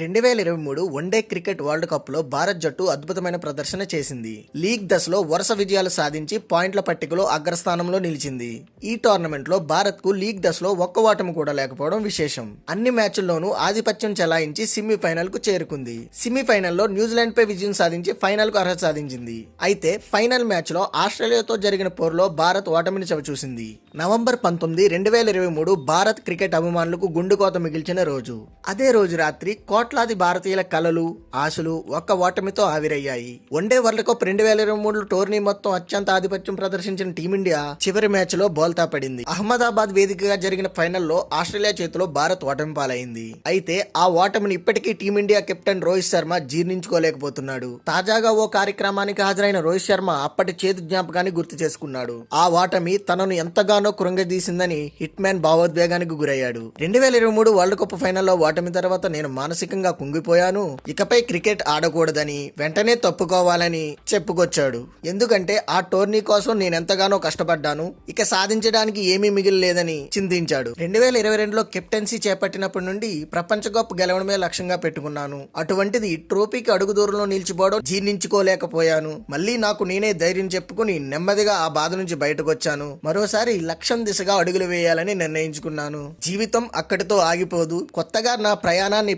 రెండు వేల ఇరవై మూడు వన్డే క్రికెట్ వరల్డ్ కప్లో భారత్ జట్టు అద్భుతమైన ప్రదర్శన చేసింది. లీగ్ దశలో వరుస విజయాలు సాధించి పాయింట్ల పట్టికలో అగ్రస్థానంలో నిలిచింది. ఈ టోర్నమెంట్లో భారత్కు లీగ్ దశలో ఒక్క ఓటమి కూడా లేకపోవడం విశేషం. అన్ని మ్యాచ్ల్లోనూ ఆధిపత్యం చెలాయించి సెమీఫైనల్కు చేరుకుంది. సెమీఫైనల్లో న్యూజిలాండ్ పై విజయం సాధించి ఫైనల్కు అర్హత సాధించింది. అయితే ఫైనల్ మ్యాచ్లో ఆస్ట్రేలియాతో జరిగిన పోరులో భారత్ ఓటమిని చవిచూసింది. నవంబర్ పంతొమ్మిది రెండు వేల ఇరవై మూడు భారత్ క్రికెట్ అభిమానులకు గుండుకోత మిగిల్చిన రోజు. అదే రోజు రాత్రి కోట్లాది భారతీయుల కలలు ఆశలు ఒక్క ఓటమితో ఆవిరయ్యాయి. వన్డే వరల్డ్ కప్ రెండు వేల ఇరవై మూడు టోర్నీ మొత్తం అత్యంత ఆధిపత్యం ప్రదర్శించిన టీమిండియా చివరి మ్యాచ్లో బోల్తా పడింది. అహ్మదాబాద్ వేదికగా జరిగిన ఫైనల్లో ఆస్ట్రేలియా చేతిలో భారత్ ఓటమి పాలైంది. అయితే ఆ ఓటమిని ఇప్పటికీ team India captain Rohit Sharma జీర్ణించుకోలేకపోతున్నాడు. తాజాగా ఓ కార్యక్రమానికి హాజరైన రోహిత్ శర్మ అప్పటి చేతి జ్ఞాపకాన్ని గుర్తు చేసుకున్నాడు. ఆ ఓటమి తనను ఎంతగానో కృంగదీసిందని హిట్ మ్యాన్ భావోద్వేగానికి గురయ్యాడు. రెండు వేల ఇరవై మూడు వరల్డ్ కప్ ఫైనల్లో ఓటమి తర్వాత నేను మానసిక మానసికంగా కుంగిపోయాను. ఇకపై క్రికెట్ ఆడకూడదని వెంటనే తప్పుకోవాలని చెప్పుకొచ్చాడు. ఎందుకంటే ఆ టోర్నీ కోసం నేను ఎంతగానో కష్టపడ్డాను. ఇక సాధించడానికి ఏమీ మిగిలిలేదని చింతించాడు. రెండు వేల ఇరవై రెండులో కెప్టెన్సీ చేపట్టినప్పటి నుండి ప్రపంచ కప్ గెలవడమే లక్ష్యంగా పెట్టుకున్నాను. అటువంటిది ట్రోఫీకి అడుగు దూరంలో నిలిచిపోవడం జీర్ణించుకోలేకపోయాను. మళ్ళీ నాకు నేనే ధైర్యం చెప్పుకుని నెమ్మదిగా ఆ బాధ నుంచి బయటకు వచ్చాను మరోసారి లక్ష్యం దిశగా అడుగులు వేయాలని నిర్ణయించుకున్నాను. జీవితం అక్కడితో ఆగిపోదు. కొత్తగా నా ప్రయాణాన్ని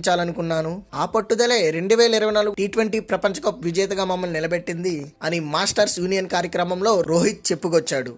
ప్రారంభించాలనుకున్నాను ఆ పట్టుదలే రెండు వేల ఇరవై నాలుగు టీ ట్వంటీ ప్రపంచ కప్ విజేతగా మమ్మల్ని నిలబెట్టింది అని మాస్టర్స్ యూనియన్ కార్యక్రమంలో రోహిత్ చెప్పుకొచ్చాడు.